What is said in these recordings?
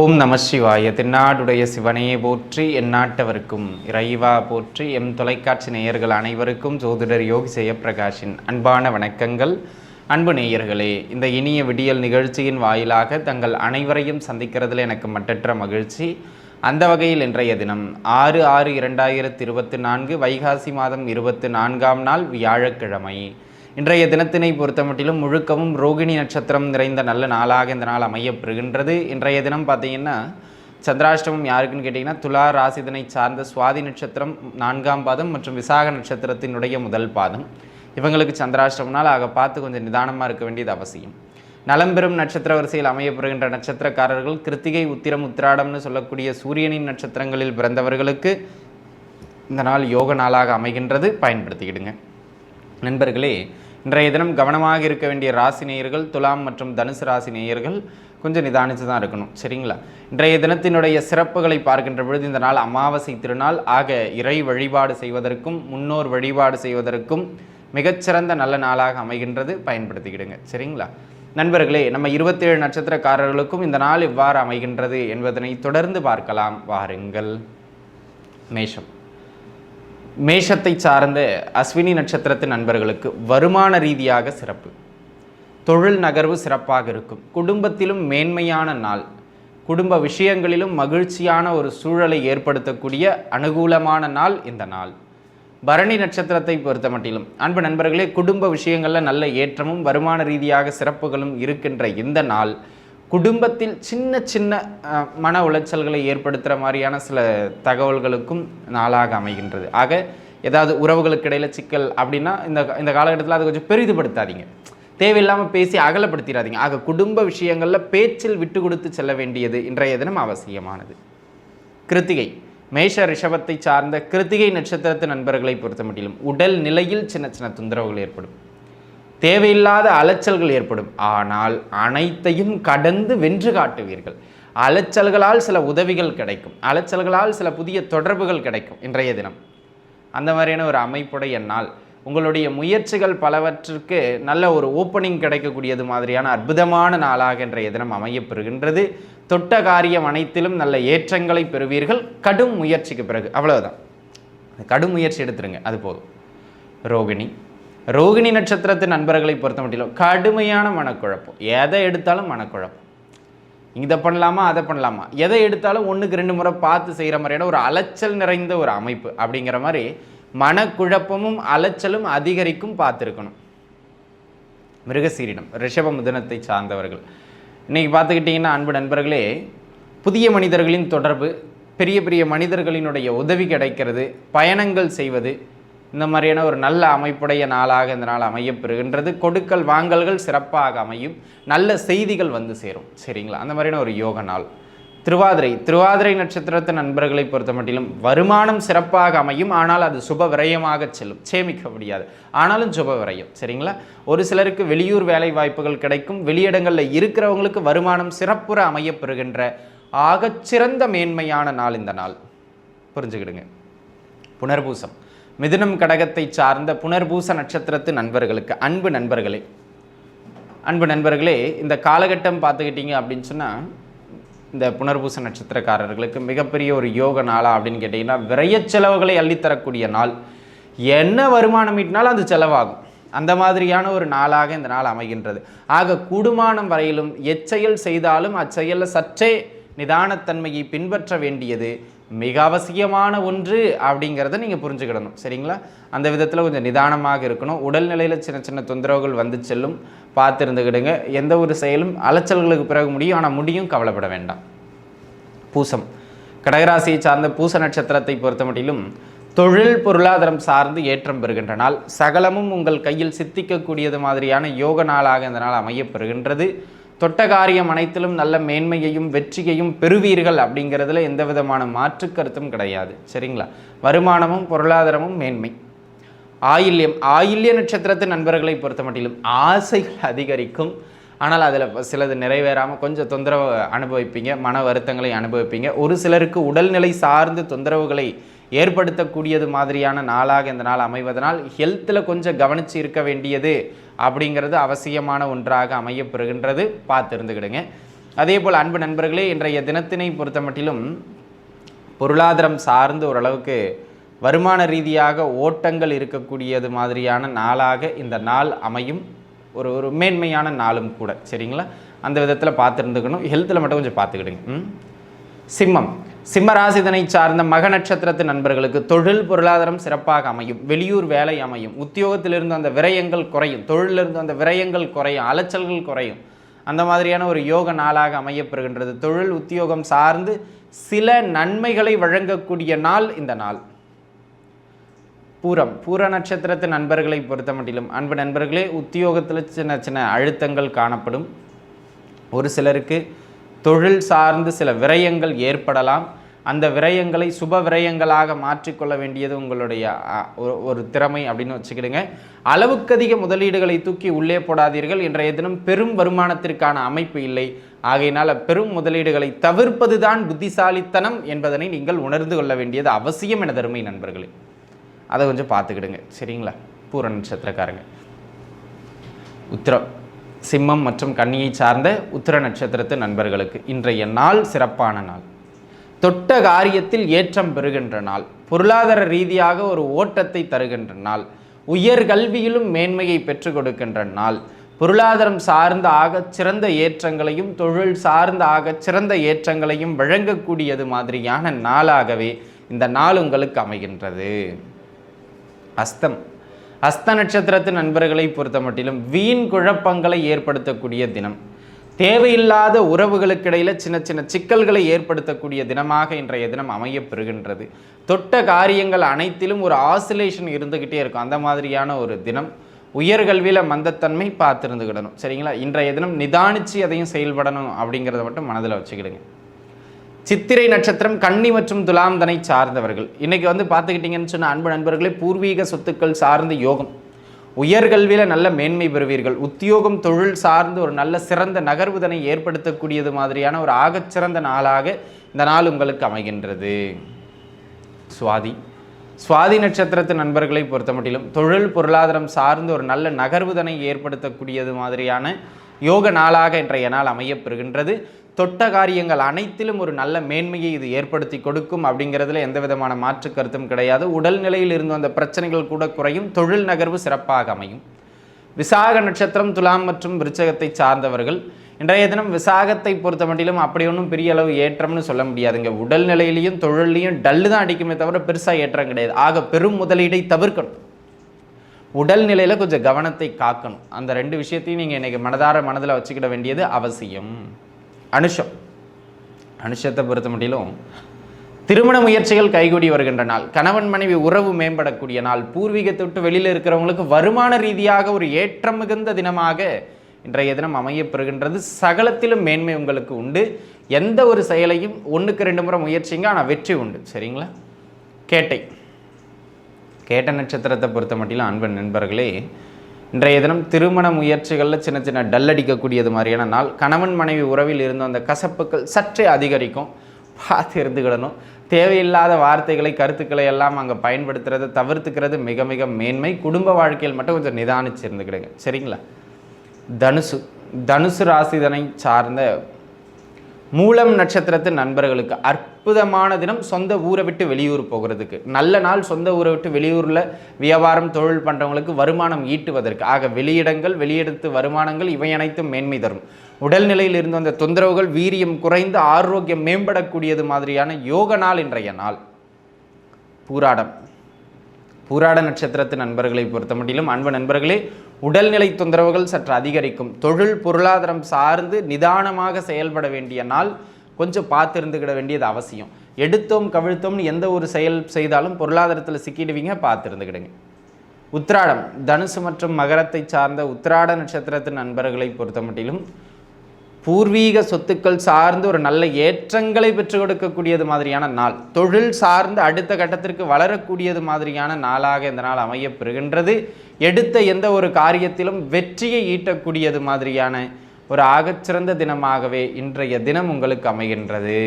ஓம் நம சிவாய. தென்னாடுடைய சிவனையே போற்றி எந்நாட்டவர்க்கும் இறைவா போற்றி எம் தொலைக்காட்சி நேயர்கள் அனைவருக்கும் ஜோதிடர் யோகி ஜெயப்பிரகாஷின் அன்பான வணக்கங்கள். அன்பு நேயர்களே இந்த இனிய விடியல் நிகழ்ச்சியின் வாயிலாக தங்கள் அனைவரையும் சந்திக்கிறதுல எனக்கு மட்டற்ற மகிழ்ச்சி. அந்த வகையில் இன்றைய தினம் ஆறு ஆறு இரண்டாயிரத்தி இருபத்தி நான்கு வைகாசி மாதம் இருபத்தி நான்காம் நாள் வியாழக்கிழமை. இன்றைய தினத்தினை பொறுத்தமட்டிலும் முழுக்கவும் ரோகிணி நட்சத்திரம் நிறைந்த நல்ல நாளாக இந்த நாள் அமையப்பெறுகின்றது. இன்றைய தினம் பார்த்தீங்கன்னா சந்திராஷ்டமம் யாருக்குன்னு கேட்டிங்கன்னா துலா ராசிதனை சார்ந்த சுவாதி நட்சத்திரம் நான்காம் பாதம் மற்றும் விசாக நட்சத்திரத்தினுடைய முதல் பாதம். இவங்களுக்கு சந்திராஷ்டமனால் ஆக பார்த்து கொஞ்சம் நிதானமாக இருக்க வேண்டியது அவசியம். நலம்பெறும் நட்சத்திர வரிசையில் அமையப்பெறுகின்ற நட்சத்திரக்காரர்கள் கிருத்திகை உத்திரம் உத்திராடம்னு சொல்லக்கூடிய சூரியனின் நட்சத்திரங்களில் பிறந்தவர்களுக்கு இந்த நாள் யோக நாளாக அமைகின்றது. பயன்படுத்திக்கிடுங்க. நண்பர்களே இன்றைய தினம் கவனமாக இருக்க வேண்டிய ராசி நேயர்கள் துலாம் மற்றும் தனுசு ராசி நேயர்கள் கொஞ்சம் நிதானித்து தான் இருக்கணும் சரிங்களா? இன்றைய தினத்தினுடைய சிறப்புகளை பார்க்கின்ற பொழுது இந்த நாள் அமாவாசை திருநாள். ஆக இறை வழிபாடு செய்வதற்கும் முன்னோர் வழிபாடு செய்வதற்கும் மிகச்சிறந்த நல்ல நாளாக அமைகின்றது. பயன்படுத்திக்கிடுங்க சரிங்களா? நண்பர்களே நம்ம இருபத்தேழு நட்சத்திரக்காரர்களுக்கும் இந்த நாள் எவ்வாறு அமைகின்றது என்பதனை தொடர்ந்து பார்க்கலாம். வாருங்கள். மேஷம். மேஷத்தை சார்ந்த அஸ்வினி நட்சத்திரத்து நண்பர்களுக்கு வருமான ரீதியாக சிறப்பு. தொழில் நகர்வு சிறப்பாக இருக்கும். குடும்பத்திலும் மேன்மையான நாள். குடும்ப விஷயங்களிலும் மகிழ்ச்சியான ஒரு சூழலை ஏற்படுத்தக்கூடிய அனுகூலமான நாள் இந்த நாள். பரணி நட்சத்திரத்தை பொறுத்த மட்டிலும் அன்பு நண்பர்களே குடும்ப விஷயங்களில் நல்ல ஏற்றமும் வருமான ரீதியாக சிறப்புகளும் இருக்கின்ற இந்த நாள். குடும்பத்தில் சின்ன சின்ன மன உளைச்சல்களை ஏற்படுத்துகிற மாதிரியான சில தகவல்களுக்கும் நாளாக அமைகின்றது. ஆக ஏதாவது உறவுகளுக்கு இடையில் சிக்கல் அப்படின்னா இந்த இந்த காலகட்டத்தில் அதை கொஞ்சம் பெரிதுபடுத்தாதீங்க. தேவையில்லாமல் பேசி அகலப்படுத்திடாதீங்க. ஆக குடும்ப விஷயங்களில் பேச்சில் விட்டு கொடுத்து செல்ல வேண்டியது இன்றைய தினம் அவசியமானது. கிருத்திகை. மேஷ ரிஷபத்தை சார்ந்த கிருத்திகை நட்சத்திரத்து நண்பர்களை பொறுத்த மட்டிலும் உடல் நிலையில் சின்ன சின்ன தொந்தரவுகள் ஏற்படும். தேவையில்லாத அலைச்சல்கள் ஏற்படும். ஆனால் அனைத்தையும் கடந்து வென்று காட்டுவீர்கள். அலைச்சல்களால் சில உதவிகள் கிடைக்கும். அலைச்சல்களால் சில புதிய தொடர்புகள் கிடைக்கும் இன்றைய தினம். அந்த மாதிரியான ஒரு அமைப்புடைய நாள் உங்களுடைய முயற்சிகள் பலவற்றிற்கு நல்ல ஒரு ஓப்பனிங் கிடைக்கக்கூடியது மாதிரியான அற்புதமான நாளாக இன்றைய தினம் அமையப்பெறுகின்றது தொட்ட காரியம் அனைத்திலும் நல்ல ஏற்றங்களை பெறுவீர்கள். கடும் முயற்சிக்கு பிறகு. அவ்வளவுதான். கடும் முயற்சி எடுத்துருங்க. அது போதும். ரோகிணி ரோகிணி நட்சத்திரத்து நண்பர்களை பொறுத்த மட்டும் கடுமையான மனக்குழப்பம். எதை எடுத்தாலும் மனக்குழப்பம். இதை பண்ணலாமா அதை பண்ணலாமா? எதை எடுத்தாலும் ஒன்றுக்கு ரெண்டு முறை பார்த்து செய்கிற மாதிரியான ஒரு அலைச்சல் நிறைந்த ஒரு அமைப்பு அப்படிங்கிற மாதிரி மனக்குழப்பமும் அலைச்சலும் அதிகரிக்கும் பார்த்துருக்கணும். மிருகசீரிடம் ரிஷப முதனத்தை சார்ந்தவர்கள். இன்றைக்கி பார்த்துக்கிட்டிங்கன்னா அன்பு நண்பர்களே புதிய மனிதர்களின் தொடர்பு பெரிய பெரிய மனிதர்களினுடைய உதவி கிடைக்கிறது பயணங்கள் செய்வது இந்த மாதிரியான ஒரு நல்ல அமைப்புடைய நாளாக இந்த நாள் அமையப்பெறுகின்றது கொடுக்கல் வாங்கல்கள் சிறப்பாக அமையும். நல்ல செய்திகள் வந்து சேரும். சரிங்களா? அந்த மாதிரியான ஒரு யோக நாள். திருவாதிரை. திருவாதிரை நட்சத்திரத்தின் நண்பர்களை பொறுத்த மட்டிலும் வருமானம் சிறப்பாக அமையும். ஆனால் அது சுப விரயமாக செல்லும். சேமிக்க முடியாது. ஆனாலும் சுப விரயம். சரிங்களா? ஒரு சிலருக்கு வெளியூர் வேலை வாய்ப்புகள் கிடைக்கும். வெளியிடங்களில் இருக்கிறவங்களுக்கு வருமானம் சிறப்புற அமையப்பெறுகின்ற ஆகச்சிறந்த மேன்மையான நாள் இந்த நாள். புரிஞ்சுக்கிடுங்க. புனர்பூசம். மிதுனம் கடகத்தை சார்ந்த புனர்பூச நட்சத்திரத்து நண்பர்களுக்கு அன்பு நண்பர்களே. அன்பு நண்பர்களே இந்த காலகட்டம் பார்த்துக்கிட்டீங்க அப்படின்னு சொன்னால் இந்த புனர்பூச நட்சத்திரக்காரர்களுக்கு மிகப்பெரிய ஒரு யோக நாளா அப்படின்னு கேட்டிங்கன்னா விரைய செலவுகளை அள்ளித்தரக்கூடிய நாள். என்ன வருமானம் ஈட்டினாலும் அது செலவாகும். அந்த மாதிரியான ஒரு நாளாக இந்த நாள் அமைகின்றது. ஆக கூடுமானம் வரையிலும் எச்செயல் செய்தாலும் அச்செயலில் சற்றே நிதானத்தன்மையை பின்பற்ற வேண்டியது மிக அவசியமான ஒன்று அப்படிங்கிறத நீங்கள் புரிஞ்சுக்கிடணும். சரிங்களா? அந்த விதத்தில் கொஞ்சம் நிதானமாக இருக்கணும். உடல்நிலையில் சின்ன சின்ன தொந்தரவுகள் வந்து செல்லும். பார்த்துருந்துக்கிடுங்க. எந்த ஒரு செயலும் அலைச்சல்களுக்கு பிறகு முடியும். ஆனால் முடியும் கவலைப்பட வேண்டாம். பூசம். கடகராசியை சார்ந்த பூச நட்சத்திரத்தை பொறுத்த மட்டிலும் தொழில் பொருளாதாரம் சார்ந்து ஏற்றம் பெறுகின்ற நாள். சகலமும் உங்கள் கையில் சித்திக்கக்கூடியது மாதிரியான யோக நாளாக இந்த நாள் அமையப்பெறுகின்றது தொட்ட காரியம் அனைத்திலும் நல்ல மேன்மையையும் வெற்றியையும் பெறுவீர்கள் அப்படிங்கிறதுல எந்த விதமான மாற்று கருத்தும் கிடையாது. சரிங்களா? வருமானமும் பொருளாதாரமும் மேன்மை. ஆயில்யம் ஆயில்ய நட்சத்திரத்து நண்பர்களை பொறுத்த மட்டிலும் ஆசைகள் அதிகரிக்கும். ஆனால் அதில் சிலது நிறைவேறாமல் கொஞ்சம் தொந்தரவு அனுபவிப்பீங்க மன வருத்தங்களை அனுபவிப்பீங்க. ஒரு சிலருக்கு உடல்நிலை சார்ந்து தொந்தரவுகளை ஏற்படுத்தக்கூடியது மாதிரியான நாளாக இந்த நாள் அமைவதனால் ஹெல்த்தில் கொஞ்சம் கவனித்து இருக்க வேண்டியது அப்படிங்கிறது அவசியமான ஒன்றாக அமையப்பெறுகின்றது. பார்த்து இருந்துக்கிடுங்க அதே போல் அன்பு நண்பர்களே இன்றைய தினத்தினை பொறுத்த மட்டிலும் பொருளாதாரம் சார்ந்து ஓரளவுக்கு வருமான ரீதியாக ஓட்டங்கள் இருக்கக்கூடியது மாதிரியான நாளாக இந்த நாள் அமையும். ஒரு ஒரு மேன்மையான நாளும் கூட. சரிங்களா? அந்த விதத்தில் பார்த்துருந்துக்கணும். ஹெல்த்தில் மட்டும் கொஞ்சம் பார்த்துக்கிடுங்க. சிம்மம். சிம்மராசிதனை சார்ந்த மக நட்சத்திரத்து நண்பர்களுக்கு தொழில் பொருளாதாரம் சிறப்பாக அமையும். வெளியூர் வேலை அமையும். உத்தியோகத்திலிருந்து அந்த விரயங்கள் குறையும். தொழிலிருந்து அந்த விரயங்கள் குறையும். அலைச்சல்கள் குறையும். அந்த மாதிரியான ஒரு யோக நாளாக அமையப்பெறுகின்றது. தொழில் உத்தியோகம் சார்ந்து சில நன்மைகளை வழங்கக்கூடிய நாள் இந்த நாள். பூரம். பூர நட்சத்திரத்து நண்பர்களை பொறுத்த மட்டிலும் அன்பு நண்பர்களே உத்தியோகத்தில் சின்ன சின்ன அழுத்தங்கள் காணப்படும். ஒரு சிலருக்கு தொழில் சார்ந்து சில விரயங்கள் ஏற்படலாம். அந்த விரயங்களை சுப விரயங்களாக மாற்றிக்கொள்ள வேண்டியது உங்களுடைய ஒரு- திறமை அப்படின்னு வச்சுக்கிடுங்க. அளவுக்கு அதிக முதலீடுகளை தூக்கி உள்ளே போடாதீர்கள். இன்றைய தினம் பெரும் வருமானத்திற்கான அமைப்பு இல்லை. ஆகையினால பெரும் முதலீடுகளை தவிர்ப்பதுதான் புத்திசாலித்தனம் என்பதனை நீங்கள் உணர்ந்து கொள்ள வேண்டியது அவசியம் என தருமை நண்பர்களே. அதை கொஞ்சம் பார்த்துக்கிடுங்க. சரிங்களா? பூர நட்சத்திரக்காரங்க. உத்திரம். சிம்மம் மற்றும் கன்னியை சார்ந்த உத்திர நட்சத்திரத்து நண்பர்களுக்கு இன்றைய நாள் சிறப்பான நாள். தொட்ட காரியத்தில் ஏற்றம் பெறுகின்ற நாள் பொருளாதார ரீதியாக ஒரு ஓட்டத்தை தருகின்ற நாள் உயர் கல்வியிலும் மேன்மையை பெற்றுக் கொடுக்கின்ற நாள் பொருளாதாரம் சார்ந்த ஆகச் சிறந்த ஏற்றங்களையும் தொழில் சார்ந்த ஆகச் சிறந்த ஏற்றங்களையும் வழங்கக்கூடியது மாதிரியான நாளாகவே இந்த நாள் உங்களுக்கு அமைகின்றது. அஸ்தம். அஸ்த நட்சத்திரத்து நண்பர்களை பொறுத்த மட்டிலும் வீண் குழப்பங்களை ஏற்படுத்தக்கூடிய தினம். தேவையில்லாத உறவுகளுக்கிடையில் சின்ன சின்ன சிக்கல்களை ஏற்படுத்தக்கூடிய தினமாக இன்றைய தினம் அமையப்பெறுகின்றது. தொட்ட காரியங்கள் அனைத்திலும் ஒரு ஆசிலேஷன் இருந்துக்கிட்டே இருக்கும். அந்த மாதிரியான ஒரு தினம் உயர்கல்வியில் மந்தத்தன்மை பார்த்துருந்துக்கிடணும் சரிங்களா? இன்றைய தினம் நிதானித்து அதையும் செயல்படணும் அப்படிங்கிறத மட்டும் மனதில் வச்சுக்கிடுங்க. சித்திரை நட்சத்திரம் கன்னி மற்றும் துலாம் தனை சார்ந்தவர்கள். இன்னைக்கு வந்து பார்த்துக்கிட்டிங்கன்னு சொன்ன அன்பு நண்பர்களே பூர்வீக சொத்துக்கள் சார்ந்த யோகம். உயர்கல்வியில் நல்ல மேன்மை பெறுவீர்கள். உத்தியோகம் தொழில் சார்ந்து ஒரு நல்ல சிறந்த நகர்வுதனை ஏற்படுத்தக்கூடியது மாதிரியான ஒரு ஆகச்சிறந்த நாளாக இந்த நாள் உங்களுக்கு அமைகின்றது. சுவாதி. சுவாதி நட்சத்திரத்து நண்பர்களை பொறுத்த மட்டிலும் தொழில் பொருளாதாரம் சார்ந்து ஒரு நல்ல நகர்வுதனை ஏற்படுத்தக்கூடியது மாதிரியான யோக நாளாக இன்றைய நாள் அமையப்பெறுகின்றது தொட்ட காரியங்கள் அனைத்திலும் ஒரு நல்ல மேன்மையை இது ஏற்படுத்தி கொடுக்கும் அப்படிங்கிறதுல எந்த விதமான மாற்று கருத்தும் கிடையாது. உடல்நிலையில் இருந்து வந்த பிரச்சனைகள் கூட குறையும். தொழில் நகர்வு சிறப்பாக அமையும். விசாக நட்சத்திரம் துலாம் மற்றும் விருச்சகத்தை சார்ந்தவர்கள் இன்றைய தினம் விசாகத்தை பொறுத்த மட்டிலும் அப்படி ஒன்றும் பெரிய அளவு ஏற்றம்னு சொல்ல முடியாதுங்க. உடல்நிலையிலையும் தொழிலையும் டல்லு தான் அடிக்குமே தவிர பெருசாக ஏற்றம் கிடையாது. ஆக பெரும் முதலீடை தவிர்க்கணும். உடல்நிலையில் கொஞ்சம் கவனத்தை காக்கணும். அந்த ரெண்டு விஷயத்தையும் நீங்கள் இன்றைக்கி மனதார மனதில் வச்சுக்கிட வேண்டியது அவசியம். அனுஷம். அனுஷத்தை பொறுத்த மட்டிலும் திருமண முயற்சிகள் கைகூடி வருகின்ற நாள். கணவன் மனைவி உறவு மேம்படக்கூடிய நாள். பூர்வீகத்தை விட்டு வெளியில் இருக்கிறவங்களுக்கு வருமான ரீதியாக ஒரு ஏற்றம் மிகுந்த தினமாக இன்றைய தினம் அமையப்பெறுகின்றது. சகலத்திலும் மேன்மை உங்களுக்கு உண்டு. எந்த ஒரு செயலையும் ஒன்றுக்கு ரெண்டு முறை முயற்சிங்க ஆனால் வெற்றி உண்டு. சரிங்களா? கேட்டை. கேட்ட நட்சத்திரத்தை பொறுத்த மட்டிலும் அன்பன் நண்பர்களே இன்றைய தினம் திருமண முயற்சிகளில் சின்ன சின்ன டல் அடிக்கக்கூடியது மாதிரியான நாள். கணவன் மனைவி உறவில் இருந்த அந்த கசப்புகள் சற்றே அதிகரிக்கும். பார்த்து இருந்துக்கிடணும் தேவையில்லாத வார்த்தைகளை கருத்துக்களை எல்லாம் அங்கே பயன்படுத்துறதை தவிர்த்துக்கிறது மிக மிக மேன்மை. குடும்ப வாழ்க்கையில் மட்டும் கொஞ்சம் நிதானிச்சு இருந்துக்கிடுங்க. சரிங்களா? தனுசு. தனுசு ராசிதனை சார்ந்த மூலம் நட்சத்திரத்து நண்பர்களுக்கு அற்ப அற்புதமான தினம் சொந்த ஊரை விட்டு வெளியூர் போகிறதுக்கு. நல்ல நாள் சொந்த ஊரை விட்டு வெளியூரில் வியாபாரம் தொழில் பண்ணுறவங்களுக்கு வருமானம் ஈட்டுவதற்கு. ஆக வெளியிடங்கள் வெளியிடத்து வருமானங்கள் இவை அனைத்தும் மேன்மை தரும். உடல்நிலையில் இருந்து வந்த தொந்தரவுகள் வீரியம் குறைந்து ஆரோக்கியம் மேம்படக்கூடியது மாதிரியான யோக நாள் இன்றைய நாள். பூராடம். பூராட நட்சத்திரத்து நண்பர்களை பொறுத்த மட்டிலும் அன்பு நண்பர்களே உடல்நிலை தொந்தரவுகள் சற்று அதிகரிக்கும். தொழில் பொருளாதாரம் சார்ந்து நிதானமாக செயல்பட வேண்டிய நாள். கொஞ்சம் பார்த்து இருந்துக்கிட வேண்டியது அவசியம். எடுத்தோம் கவிழ்த்தோம்னு எந்த ஒரு செயல் செய்தாலும் பொருளாதாரத்தில் சிக்கிடுவீங்க பார்த்து இருந்துக்கிடுங்க உத்திராடம் தனுசு மற்றும் மகரத்தை சார்ந்த உத்திராட நட்சத்திரத்தின் நண்பர்களை பொறுத்த மட்டிலும் பூர்வீக சொத்துக்கள் சார்ந்து ஒரு நல்ல ஏற்றங்களை பெற்றுக் கொடுக்கக்கூடியது மாதிரியான நாள் தொழில் சார்ந்து அடுத்த கட்டத்திற்கு வளரக்கூடியது மாதிரியான நாளாக இந்த நாள் அமையப்பெறுகின்றது எடுத்த எந்த ஒரு காரியத்திலும் வெற்றியை ஈட்டக்கூடியது மாதிரியான ஒரு ஆகச்சிறந்த தினமாகவே இன்றைய தினம் உங்களுக்கு அமைகின்றது.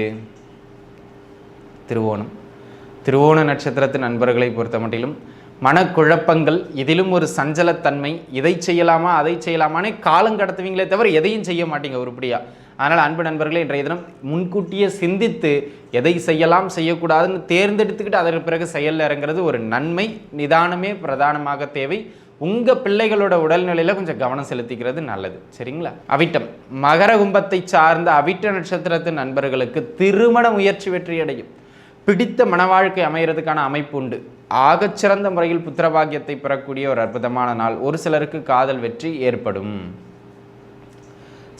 திருவோணம். திருவோண நட்சத்திரத்தின் நண்பர்களை பொறுத்த மட்டிலும் மனக்குழப்பங்கள் இதிலும் ஒரு சஞ்சலத்தன்மை இதை செய்யலாமா அதை செய்யலாமான்னு காலம் கடத்துவீங்களே தவிர எதையும் செய்ய மாட்டீங்க உருப்படியா. அதனால் அன்பு நண்பர்களே இன்றைய தினம் முன்கூட்டியே சிந்தித்து எதை செய்யலாம் செய்யக்கூடாதுன்னு தேர்ந்தெடுத்துக்கிட்டு அதற்கு பிறகு செயலில் இறங்குறது ஒரு நன்மை நிதானமே பிரதானமாக தேவை. உங்கள் பிள்ளைகளோட உடல்நிலையில் கொஞ்சம் கவனம் செலுத்திக்கிறது நல்லது. சரிங்களா? அவிட்டம். மகர கும்பத்தை சார்ந்த அவிட்ட நட்சத்திரத்து நண்பர்களுக்கு திருமண முயற்சி வெற்றி அடையும் பிடித்த மனவாழ்க்கை அமைகிறதுக்கான அமைப்பு உண்டு. ஆகச்சிறந்த முறையில் புத்திரபாகியத்தை பெறக்கூடிய ஒரு அற்புதமான நாள். ஒரு சிலருக்கு காதல் வெற்றி ஏற்படும்.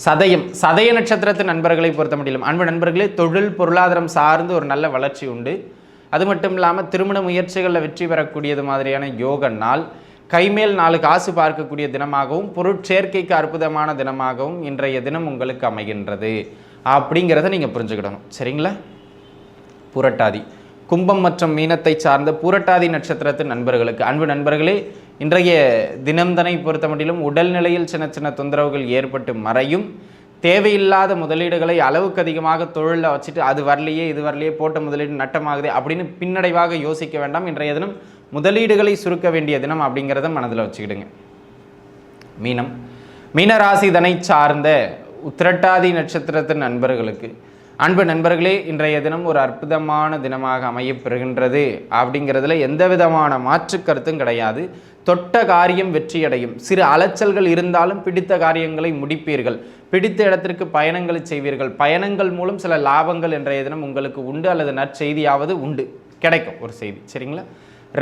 சதயம். சதய நட்சத்திரத்து நண்பர்களை பொறுத்த முடியலும். அன்பு நண்பர்களே தொழில் பொருளாதாரம் சார்ந்து ஒரு நல்ல வளர்ச்சி உண்டு. அது மட்டும் இல்லாமல் திருமண முயற்சிகளில் வெற்றி பெறக்கூடியது மாதிரியான யோக நாள். கைமேல் நாலு காசு பார்க்கக்கூடிய தினமாகவும் பொருட்சேர்க்கைக்கு அற்புதமான தினமாகவும் இன்றைய தினம் உங்களுக்கு அமைகின்றது. அப்படிங்கிறத நீங்கள் புரிஞ்சுக்கிடணும். சரிங்களா? புரட்டாதி. கும்பம் மற்றும் மீனத்தை சார்ந்த பூரட்டாதி நட்சத்திரத்தின் நண்பர்களுக்கு அன்பு நண்பர்களே இன்றைய தினம்தனை பொறுத்த மட்டிலும் உடல்நிலையில் சின்ன சின்ன தொந்தரவுகள் ஏற்பட்டு மறையும். தேவையில்லாத முதலீடுகளை அளவுக்கு அதிகமாக தொழிலில் வச்சுட்டு அது வரலையே இது வரலையே போட்ட முதலீடு நட்டமாகுது அப்படின்னு பின்னடைவாக யோசிக்க வேண்டாம். இன்றைய தினம் முதலீடுகளை சுருக்க வேண்டிய தினம் அப்படிங்கிறத மனதில் வச்சுக்கிடுங்க. மீனம். மீனராசி இதனை சார்ந்த உத்திரட்டாதி நட்சத்திரத்தின் நண்பர்களுக்கு. அன்பு நண்பர்களே இன்றைய தினம் ஒரு அற்புதமான தினமாக அமையப்பெறுகின்றது அப்படிங்கிறதுல எந்த விதமான மாற்று கருத்தும் கிடையாது. தொட்ட காரியம் வெற்றியடையும். சிறு அலைச்சல்கள் இருந்தாலும் பிடித்த காரியங்களை முடிப்பீர்கள். பிடித்த இடத்திற்கு பயணங்களை செய்வீர்கள். பயணங்கள் மூலம் சில லாபங்கள் இன்றைய தினம் உங்களுக்கு உண்டு அல்லது நற்செய்தியாவது உண்டு. கிடைக்கும் ஒரு செய்தி. சரிங்களா?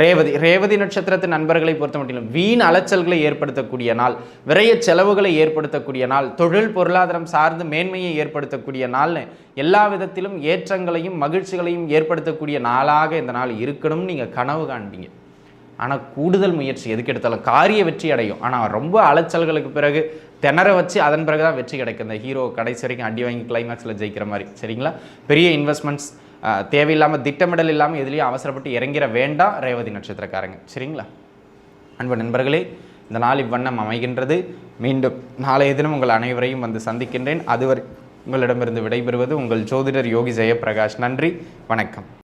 ரேவதி ரேவதி நட்சத்திரத்து நண்பர்களை பொறுத்த மட்டும் வீண் அலைச்சல்களை ஏற்படுத்தக்கூடிய நாள் விரைய செலவுகளை ஏற்படுத்தக்கூடிய நாள் தொழில் பொருளாதாரம் சார்ந்து மேன்மையை ஏற்படுத்தக்கூடிய நாள்னு எல்லா விதத்திலும் ஏற்றங்களையும் மகிழ்ச்சிகளையும் ஏற்படுத்தக்கூடிய நாளாக இந்த நாள் இருக்கணும்னு நீங்கள் கனவு காண்பீங்க. ஆனால் கூடுதல் முயற்சி எதுக்கு எடுத்தாலும் காரிய வெற்றி அடையும். ஆனால் ரொம்ப அலைச்சல்களுக்கு பிறகு திணற வச்சு அதன் பிறகு தான் வெற்றி கிடைக்கும். இந்த ஹீரோ கடைசி வரைக்கும் அடி வாங்கி கிளைமேக்ஸில் ஜெயிக்கிற மாதிரி. சரிங்களா? பெரிய இன்வெஸ்ட்மெண்ட்ஸ் தேவையில்லாமல் திட்டமிடல் இல்லாமல் எதுலேயும் அவசரப்பட்டு இறங்கிற வேண்டாம் ரேவதி நட்சத்திரக்காரங்க. சரிங்களா? அன்பு நண்பர்களே இந்த நாள் இவ்வண்ணம் அமைகின்றது. மீண்டும் நாளைய தினம் உங்கள் அனைவரையும் வந்து சந்திக்கின்றேன். அதுவரை உங்களிடமிருந்து விடைபெறுவது உங்கள் ஜோதிடர் யோகி ஜெயபிரகாஷ் நன்றி வணக்கம்.